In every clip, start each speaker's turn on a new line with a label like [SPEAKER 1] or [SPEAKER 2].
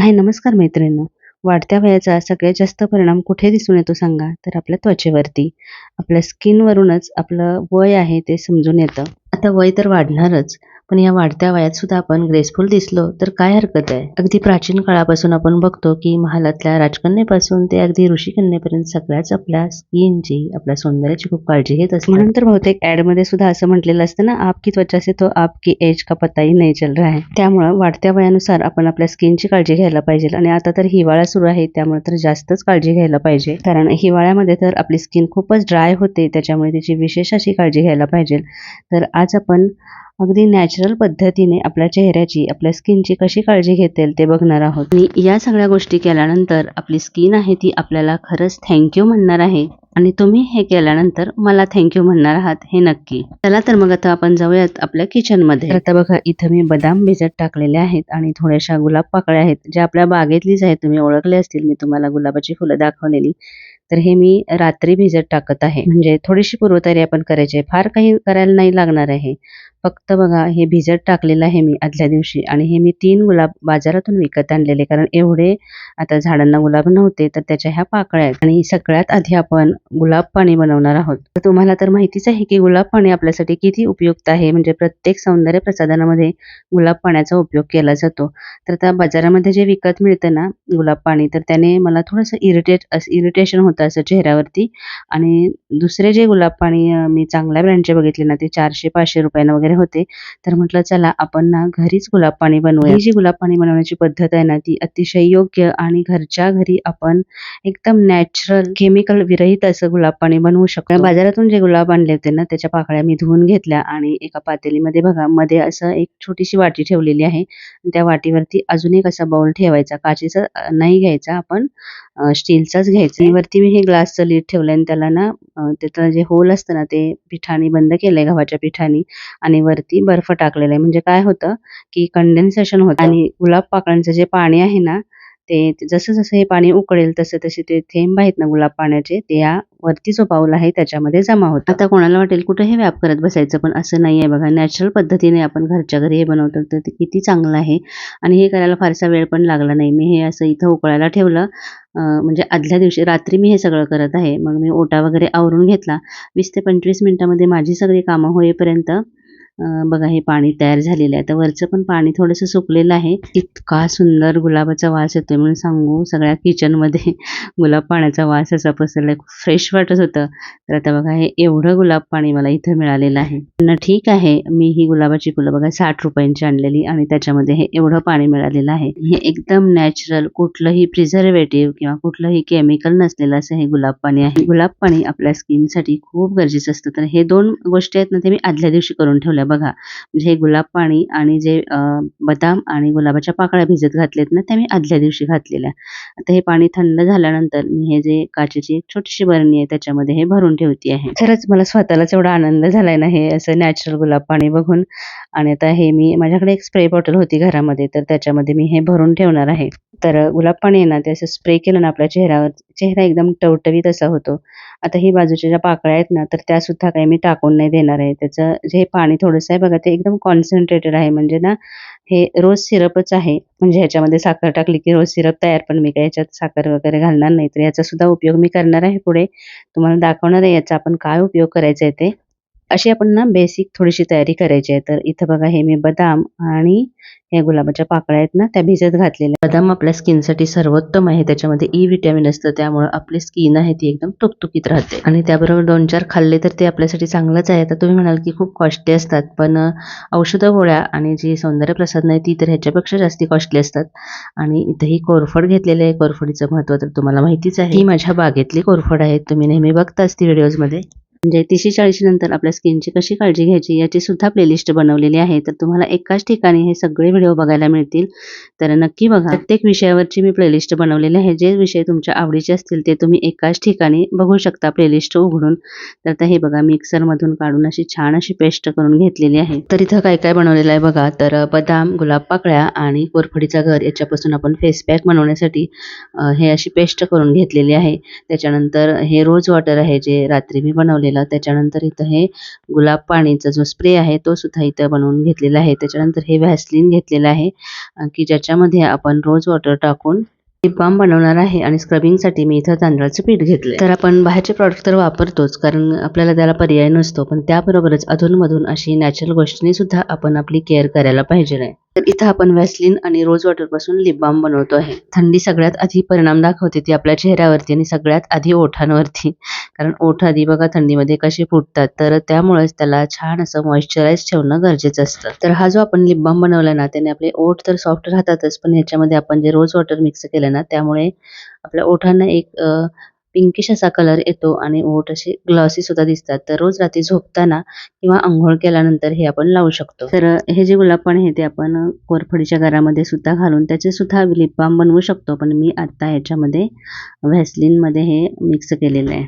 [SPEAKER 1] हाय नमस्कार मैत्रिणींनो. वाढत्या वयाचा सगळ्यात जास्त परिणाम कुठे दिसून येतो सांगा? तर आपल्या त्वचेवरती. आपल्या स्किनवरूनच आपलं वय आहे ते समजून येतं. आता वय तर वाढणारच. पण या वाढत्या वयात सुद्धा आपण ग्रेसफुल दिसलो तर काय हरकत आहे? अगदी प्राचीन काळापासून आपण बघतो की महालातल्या राजकन्येपासून ते अगदी ऋषिकन्येपर्यंत सगळ्याच आपल्या स्किनची आपल्या सौंदर्याची खूप काळजी घेत असते म्हणून तर बहुतेक ऍडमध्ये सुद्धा असं म्हटलेलं असतं ना आपकी त्वचा से तो आपकी एज का पताही नाही चल रहा है. त्यामुळं वाढत्या वयानुसार आपण आपल्या स्किनची काळजी घ्यायला पाहिजे आणि आता तर हिवाळा सुरू आहे त्यामुळे तर जास्तच काळजी घ्यायला पाहिजे. कारण हिवाळ्यामध्ये तर आपली स्किन खूपच ड्राय होते त्याच्यामुळे तिची विशेष अशी काळजी घ्यायला पाहिजे. तर आज आपण अगदी नॅचरल पद्धतीने आपल्या चेहऱ्याची आपल्या स्किनची कशी काळजी घेता येईल ते बघणार आहोत. आणि या सगळ्या गोष्टी केल्यानंतर आपली स्किन आहे ती आपल्याला खरंच थँक्यू म्हणणार आहे. आणि तुम्ही हे केल्यानंतर मला थँक्यू म्हणणार आहात हे नक्की. चला तर मग आता आपण जाऊयात आपल्या किचनमध्ये. आता बघा इथं मी बदाम भिजत टाकलेले आहेत आणि थोड्याशा गुलाब पाकळ्या आहेत ज्या आपल्या बागेतलीच आहेत. तुम्ही ओळखले असतील मी तुम्हाला गुलाबाची फुलं दाखवलेली. तर हे मी रात्री भिजत टाकत आहे. म्हणजे थोडीशी पूर्वतयारी आपण करायची फार काही करायला नाही लागणार आहे. फक्त बघा हे भिजत टाकलेलं आहे मी आदल्या दिवशी आणि हे मी तीन गुलाब बाजारातून विकत आणलेले कारण एवढे आता झाडांना गुलाब नव्हते तर त्याच्या ह्या पाकळ्या आहेत आणि सगळ्यात आधी आपण गुलाब पाणी बनवणार आहोत. तर तुम्हाला तर माहितीच आहे की गुलाब पाणी आपल्यासाठी किती उपयुक्त आहे म्हणजे प्रत्येक सौंदर्य प्रसाधनामध्ये गुलाब पाण्याचा उपयोग केला जातो. तर त्या बाजारामध्ये जे विकत मिळतं ना गुलाब पाणी तर त्याने मला थोडंसं इरिटेट इरिटेशन होतं असं चेहऱ्यावरती आणि दुसरे जे गुलाब पाणी मी चांगल्या ब्रँडचे बघितले ना ते चारशे पाचशे रुपयानं वगैरे होते. तर म्हटलं चला आपण ना घरीच गुलाब पाणी बनवूया. ही जी गुलाब पाणी बनवण्याची पद्धत आहे ना ती अतिशय योग्य आणि घरच्या घरी आपण एकदम नॅचरल केमिकल विरहित असं गुलाब पाणी बनवू शकतो. बाजारातून जे गुलाब आणले होते ना त्याच्या पाकळ्या मी धुवून घेतल्या आणि एका पातेलीमध्ये बघा मध्ये असं एक छोटीशी वाटी ठेवलेली आहे. त्या वाटीवरती अजून एक असा बाउल ठेवायचा. काचेचा नाही घ्यायचा आपण स्टीलचाच घ्यायचा. आणि वरती मी हे ग्लासचं लीड ठेवलं आणि त्याला ना त्याचं जे होल असतं ना ते पिठाने बंद केलंय गव्हाच्या पिठाने. आणि वरती बर्फ टाकलेला आहे. म्हणजे काय होतं की कंडेन्सेशन होतं आणि गुलाब पाकळ्यांचं जे पाणी आहे ना ते जसं जसं हे पाणी उकळेल तसे तसे ते थेंब आहेत ना गुलाब पाण्याचे ते या वरती जो पाऊल आहे त्याच्यामध्ये जमा होतं. आता कोणाला वाटेल कुठे हे व्याप करत बसायचं पण असं नाही आहे बघा. नॅचरल पद्धतीने आपण घरच्या घरी हे बनवतो तर ते किती चांगलं आहे. आणि हे करायला फारसा वेळ पण लागला नाही. मी हे असं इथं उकळायला ठेवलं. म्हणजे आदल्या दिवशी रात्री मी हे सगळं करत आहे. मग मी ओटा वगैरे आवरून घेतला. वीस ते पंचवीस मिनिटामध्ये माझी सगळी कामं होईपर्यंत अ बघा हे पाणी तयार झालेलं आहे. तर वरचं पण पाणी थोडंसं सुकलेलं आहे. इतका सुंदर गुलाबाचा वास येतोय म्हणून सांगू सगळ्या किचनमध्ये गुलाब पाण्याचा वास असा पसरलाय. खूप फ्रेश वाटत होतं. तर आता बघा हे एवढं गुलाब पाणी मला इथं मिळालेलं आहे. ना ठीक आहे मी ही गुलाबाची फुलं बघा साठ रुपयांची आणलेली आणि त्याच्यामध्ये हे एवढं पाणी मिळालेलं आहे. हे एकदम नॅचरल कुठलंही प्रिझर्वेटिव्ह किंवा कुठलंही केमिकल नसलेलं असं हे गुलाब पाणी आहे. गुलाब पाणी आपल्या स्किनसाठी खूप गरजेचं असतं. तर हे दोन गोष्टी आहेत ना ते मी आदल्या दिवशी करून ठेवल्या. बघा. म्हणजे हे गुलाब पाणी आणि जे बदाम आणि गुलाबाच्या पाकळ्या भिजत घातलेत ना त्या मी आदल्या दिवशी घातलेल्या. आता हे पाणी थंड झाल्यानंतर मी हे जे काचेची एक छोटीशी बरणी आहे त्याच्यामध्ये हे भरून ठेवते आहे. खरंच मला स्वतःलाच एवढा आनंद झालाय ना हे असं नॅचरल गुलाब पाणी बघून. आणि आता हे मी माझ्याकडे एक स्प्रे बॉटल होती घरामध्ये तर त्याच्यामध्ये मी हे भरून ठेवणार आहे. तर गुलाब पाणी आहे ना ते असं स्प्रे केलं ना आपल्या चेहऱ्यावर चेहरा एकदम टवटवीत असा होतो. आता ही बाजूच्या ज्या पाकळ्या आहेत ना तर त्या सुद्धा काही मी टाकून नाही देणार आहे. त्याचं जे पाणी थोडंसं आहे बघा ते एकदम कॉन्सन्ट्रेटेड आहे. म्हणजे ना हे रोज सिरपच आहे. म्हणजे ह्याच्यामध्ये साखर टाकली की रोज सिरप तयार पण मी काय याच्यात साखर वगैरे घालणार नाही. तर याचा सुद्धा उपयोग मी करणार आहे पुढे. तुम्हाला दाखवणार आहे याचा आपण काय उपयोग करायचा आहे ते. अशी आपण ना बेसिक थोडीशी तयारी करायची आहे. तर इथं बघा हे मी बदाम आणि ह्या गुलाबाच्या पाकळ्या आहेत ना त्या भिजत घातलेल्या बदाम आपल्या स्किनसाठी सर्वोत्तम आहे. त्याच्यामध्ये e ई व्हिटॅमिन असतं. त्यामुळे आपली स्किन आहे ती एकदम तुकतुकीत राहते. आणि त्याबरोबर दोन चार खाल्ले तर ते आपल्यासाठी चांगलंच आहे. तर तुम्ही म्हणाल की खूप कॉस्टली असतात पण औषधं गोळ्या आणि जी सौंदर्य प्रसाधनं आहे ती तर ह्याच्यापेक्षा जास्ती कॉस्टली असतात. आणि इथं ही कोरफड घेतलेले आहे. कोरफडीचं महत्त्व तर तुम्हाला माहितीच आहे. ही माझ्या बागेतली कोरफड आहे. तुम्ही नेहमी बघताच ती व्हिडिओजमध्ये म्हणजे तीसशे चाळीशी नंतर आपल्या स्किनची कशी काळजी घ्यायची याची सुद्धा प्लेलिस्ट बनवलेली आहे. तर तुम्हाला एकाच ठिकाणी हे सगळे व्हिडिओ बघायला मिळतील. तर नक्की बघा. प्रत्येक विषयावरची मी प्लेलिस्ट बनवलेली आहे. जे विषय तुमच्या आवडीचे असतील ते तुम्ही एकाच ठिकाणी बघू शकता प्लेलिस्ट उघडून. तर आता हे बघा मिक्सर मधून काढून अशी छान अशी पेस्ट करून घेतलेली आहे. तर इथं काय काय बनवलेलं आहे बघा. तर बदाम गुलाब पाकळ्या आणि कोरफडीचा घर याच्यापासून आपण फेस पॅक बनवण्यासाठी हे अशी पेस्ट करून घेतलेली आहे. त्याच्यानंतर हे रोज वॉटर आहे जे रात्री मी बनवले घेतलेला त्याच्यानंतर इथं हे गुलाब पाणीचा जो स्प्रे आहे तो सुद्धा इथं बनवून घेतलेला आहे. त्याच्यानंतर हे व्हॅसलिन घेतलेलं आहे की ज्याच्यामध्ये आपण रोज वॉटर टाकून लिप बाम बनवणार आहे आणि स्क्रबिंगसाठी मी इथं तांदळाचं पीठ घेतलं तर आपण बाहेरचे प्रॉडक्ट तर वापरतोच कारण आपल्याला त्याला पर्याय नसतो. पण त्याबरोबरच अधूनमधून अशी नॅचरल गोष्टीने सुद्धा आपण आपली केअर करायला पाहिजे तर इथं आपण व्हॅसलिन आणि रोज वॉटरपासून लिप बाम बनवतो आहे. थंडी सगळ्यात आधी परिणाम दाखवते ती आपल्या चेहऱ्यावरती आणि सगळ्यात आधी ओठांवरती. कारण ओठ आधी बघा थंडीमध्ये कसे फुटतात तर त्यामुळेच त्याला छान असं मॉइश्चराईज ठेवणं गरजेचं असतं. तर हा जो आपण लिप बाम बनवला ना त्याने आपले ओठ तर सॉफ्ट राहतातच पण ह्याच्यामध्ये आपण जे रोज वॉटर मिक्स केलं ना त्यामुळे आपल्या ओठांना एक पिंकिश असा कलर येतो आणि ओठ असे ग्लॉसी सुद्धा दिसतात. तर रोज रात्री झोपताना किंवा आंघोळ केल्यानंतर हे आपण लावू शकतो. तर हे जे गुलाब पाणी आहे ते आपण कोरफडीच्या घरामध्ये सुद्धा घालून त्याचे सुद्धा लिप बाम बनवू शकतो. पण मी आता याच्यामध्ये व्हॅसलिनमध्ये हे मिक्स केलेलं आहे.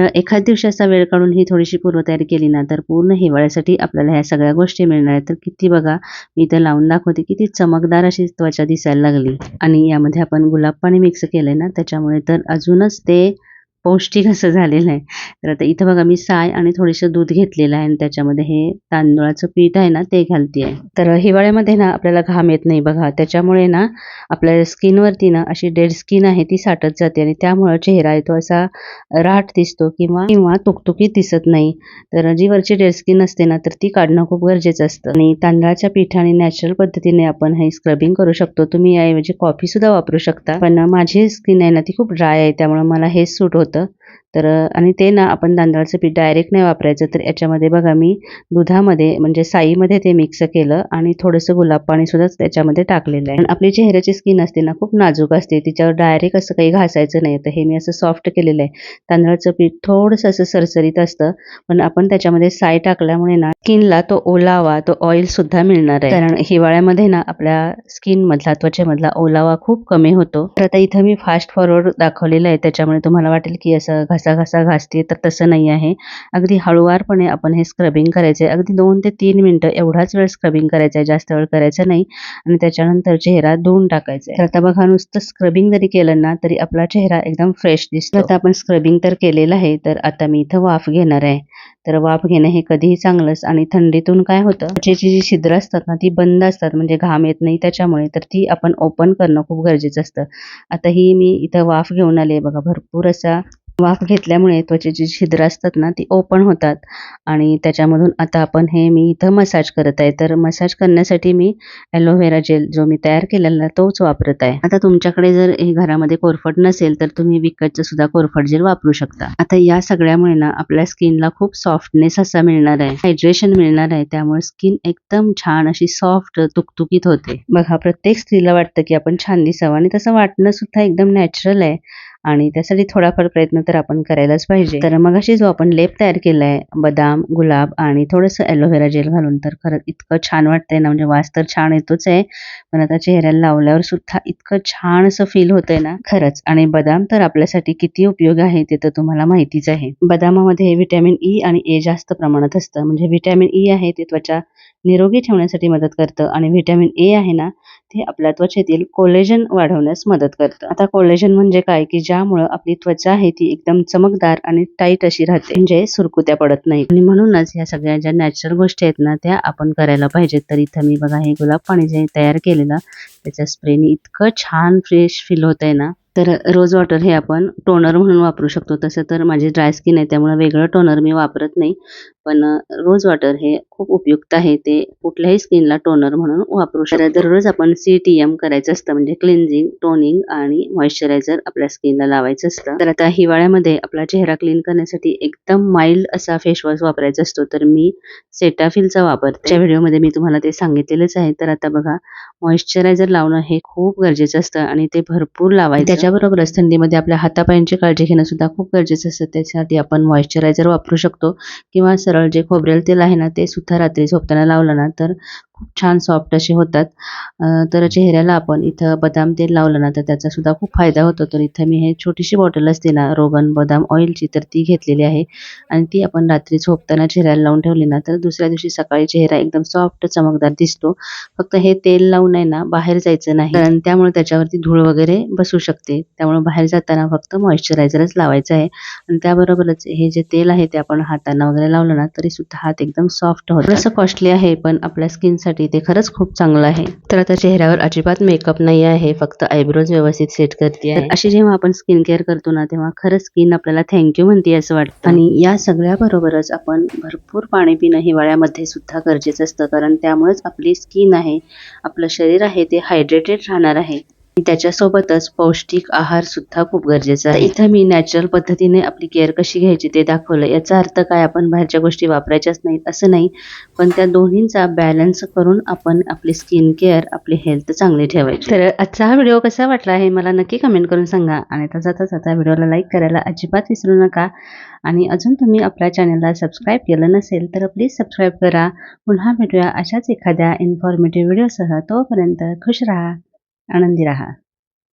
[SPEAKER 1] तर दिवशी असा वेळ काढून ही थोडीशी पूर्वतयारी केली ना तर पूर्ण हिवाळ्यासाठी आपल्याला ह्या सगळ्या गोष्टी मिळणार आहेत. तर किती बघा मी इथं लावून दाखवते किती चमकदार अशी त्वचा दिसायला लागली. आणि यामध्ये आपण गुलाब पाणी मिक्स केलंय ना त्याच्यामुळे तर अजूनच ते पौष्टिक असं झालेलं आहे. तर आता इथं बघा मी साय आणि थोडंसं दूध घेतलेलं आहे आणि त्याच्यामध्ये हे तांदळाचं पीठ आहे ना ते घालते आहे तर हिवाळ्यामध्ये ना आपल्याला घाम येत नाही बघा. त्याच्यामुळे ना आपल्या स्किनवरती ना अशी डेड स्किन आहे ती साठत जाते आणि त्यामुळं चेहरा येतो असा राठ दिसतो किंवा किंवा तुकतुकीत दिसत नाही. तर जी वरची डेड स्किन असते ना तर ती काढणं खूप गरजेचं असतं. आणि तांदळाच्या पिठाने नॅचरल पद्धतीने आपण हे स्क्रबिंग करू शकतो. तुम्ही याऐवजी कॉफी सुद्धा वापरू शकता. पण माझी स्किन आहे ना ती खूप ड्राय आहे त्यामुळे मला हे सूट होतं. तर आणि ते ना आपण तांदळाचं पीठ डायरेक्ट नाही वापरायचं. तर याच्यामध्ये बघा मी दुधामध्ये म्हणजे साईमध्ये ते मिक्स केलं आणि थोडंसं गुलाब पाणी सुद्धा त्याच्यामध्ये टाकलेलं आहे. आणि आपली चेहऱ्याची स्किन असते ना खूप नाजूक असते. तिच्यावर डायरेक्ट असं काही घासायचं नाही. तर हे मी असं सॉफ्ट केलेलं आहे. तांदळाचं पीठ थोडंसं असं सरसरीत असतं. पण आपण त्याच्यामध्ये साय टाकल्यामुळे ना स्किनला तो ओलावा तो ऑइल सुद्धा मिळणार आहे. कारण हिवाळ्यामध्ये ना आपल्या स्किन मधला त्वचेमधला ओलावा खूप कमी होतो. तर आता इथं मी फास्ट फॉरवर्ड दाखवलेलं आहे. त्याच्यामुळे तुम्हाला वाटेल की असं घसा घसा घासते तर तसं नाही आहे. अगदी हळूवारपणे आपण हे स्क्रबिंग करायचं आहे अगदी दोन ते तीन मिनटं एवढाच वेळ स्क्रबिंग करायचं आहे जास्त वेळ करायचं नाही. आणि त्याच्यानंतर चेहरा धुवून टाकायचा आहे तर आता बघा नुसतं स्क्रबिंग जरी केलं ना तरी आपला चेहरा एकदम फ्रेश दिसतो. आता आपण स्क्रबिंग तर केलेलं आहे तर आता मी इथं वाफ घेणार आहे. तर वाफ घेणं हे कधीही चांगलंच आणि थंडीतून काय होतं? त्वचेची जी छिद्र असतात ना ती बंद असतात. म्हणजे घाम येत नाही त्याच्यामुळे तर ती आपण ओपन करणं खूप गरजेचं असतं. आता ही मी इथं वाफ घेऊन आले बघा भरपूर असा वाफ घेतल्यामुळे त्वचेची छिद्र असतात ना ती ओपन होतात. आणि त्याच्यामधून आता आपण हे मी इथं मसाज करत आहे. तर मसाज करण्यासाठी मी ॲलोव्हेरा जेल जो मी तयार केलेला तोच वापरत आहे. आता तुमच्याकडे जर हे घरामध्ये कोरफड नसेल तर तुम्ही विकतचं सुद्धा कोरफड जेल वापरू शकता. आता या सगळ्यामुळे ना आपल्या स्किनला खूप सॉफ्टनेस असा मिळणार आहे. हायड्रेशन मिळणार आहे. त्यामुळे स्किन एकदम छान अशी सॉफ्ट तुकतुकीत होते. बघा प्रत्येक स्त्रीला वाटतं की आपण छान दिसावं. आणि तसं वाटणं सुद्धा एकदम नॅचरल आहे. आणि त्यासाठी थोडाफार प्रयत्न तर आपण करायलाच पाहिजे. तर मग अशी जो आपण लेप तयार केलाय बदाम गुलाब आणि थोडंसं ॲलोव्हेरा जेल घालून तर खरंच इतकं छान वाटतंय ना म्हणजे वास तर छान येतोच आहे. पण आता चेहऱ्याला लावल्यावर सुद्धा इतकं छान असं फील होतंय ना. खरंच. आणि बदाम तर आपल्यासाठी किती उपयोग आहे ते तर तुम्हाला माहितीच आहे. बदामामध्ये व्हिटॅमिन ई e आणि ए जास्त प्रमाणात असतं. म्हणजे व्हिटॅमिन ई e आहे ते त्वचा निरोगी ठेवण्यासाठी मदत करतं. आणि व्हिटॅमिन ए आहे ना ते आपल्या त्वचेतील कोलेजन वाढवण्यास मदत करतं. आता कोलेजन म्हणजे काय? की ज्यामुळं आपली त्वचा आहे ती एकदम चमकदार आणि टाईट अशी राहते. म्हणजे सुरकुत्या पडत नाही. आणि म्हणूनच या सगळ्या ज्या नॅचरल गोष्टी आहेत ना त्या आपण करायला पाहिजेत. तर इथं मी बघा हे गुलाब पाणी जे तयार केलेलं त्याच्या स्प्रेने इतकं छान फ्रेश फील होत आहे ना. तर रोज वॉटर हे आपण टोनर म्हणून वापरू शकतो. तसं तर माझी ड्राय स्किन आहे त्यामुळे वेगळं टोनर मी वापरत नाही. पण रोज वॉटर हे खूप उपयुक्त आहे. ते कुठल्याही स्किनला टोनर म्हणून वापरू शकतो. दररोज आपण सी टी एम करायचं असतं म्हणजे क्लिन्झिंग टोनिंग आणि मॉइश्चरायझर आपल्या स्किनला लावायचं असतं. तर आता हिवाळ्यामध्ये आपला चेहरा क्लीन करण्यासाठी एकदम माइल्ड असा फेसवॉश वापरायचा असतो. तर मी सेटाफिलचा वापरते. त्या व्हिडिओमध्ये मी तुम्हाला ते सांगितलेलंच आहे. तर आता बघा मॉइश्चरायझर लावणं हे खूप गरजेचं असतं आणि ते भरपूर लावायचं. त्याच्याबरोबरच थंडीमध्ये आपल्या हातापायांची काळजी घेणं सुद्धा खूप गरजेचं असतं. त्यासाठी आपण मॉइश्चरायझर वापरू शकतो किंवा सरळ जे खोबरेल तेल आहे ना ते सुद्धा रात्री झोपताना लावलं ना तर खूप छान सॉफ्ट असे होतात. तर चेहऱ्याला आपण इथं बदाम तेल लावलं ना तर त्याचा सुद्धा खूप फायदा होतो. तर इथं मी हे छोटीशी बॉटल असते ना रोगन बदाम ऑइलची तर ती घेतलेली आहे. आणि ती आपण रात्री झोपताना चेहऱ्याला लावून ठेवली ना तर दुसऱ्या दिवशी सकाळी चेहरा एकदम सॉफ्ट चमकदार दिसतो. फक्त हे तेल लावून आहे ना बाहेर जायचं नाही. कारण त्यामुळे त्याच्यावरती धूळ वगैरे बसू शकते. त्यामुळे बाहेर जाताना फक्त मॉइश्चरायझरच लावायचं आहे. आणि त्याबरोबरच हे जे तेल आहे ते आपण हातांना वगैरे लावलं ना तरी सुद्धा हात एकदम सॉफ्ट होतो थोडंसं कॉस्टली आहे पण आपल्या स्किनसाठी ते खरंच खूप चांगलं आहे. तर आता चेहऱ्यावर अजिबात मेकअप नाही आहे फक्त आयब्रोज व्यवस्थित सेट करते आहे. अशी जेव्हा आपण स्किन केअर करतो ना तेव्हा खरंच स्किन आपल्याला थँक्यू म्हणते असं वाटतं. आणि या सगळ्या बरोबरच आपण भरपूर पाणी पिणं हिवाळ्यामध्ये सुद्धा गरजेचं असतं. कारण त्यामुळेच आपली स्किन आहे आपलं शरीर आहे ते हायड्रेटेड राहणार आहे. त्याच्यासोबतच पौष्टिक आहार सुद्धा खूप गरजेचा आहे. इथं मी नॅचरल पद्धतीने आपली केअर कशी घ्यायची ते दाखवलं याचा अर्थ काय? आपण बाहेरच्या गोष्टी वापरायच्याच नाहीत असं नाही. पण त्या दोन्हींचा बॅलन्स करून आपण आपली स्किन केअर आपली हेल्थ चांगली ठेवायची. तर आजचा हा व्हिडिओ कसा वाटला हे मला नक्की कमेंट करून सांगा. आणि तसा तसा व्हिडिओला लाईक करायला अजिबात विसरू नका. आणि अजून तुम्ही आपल्या चॅनलला सबस्क्राईब केलं नसेल तर प्लीज सबस्क्राईब करा. पुन्हा भेटूया अशाच एखाद्या इन्फॉर्मेटिव्ह व्हिडिओसह तोपर्यंत खुश राहा. आनंदी राहा।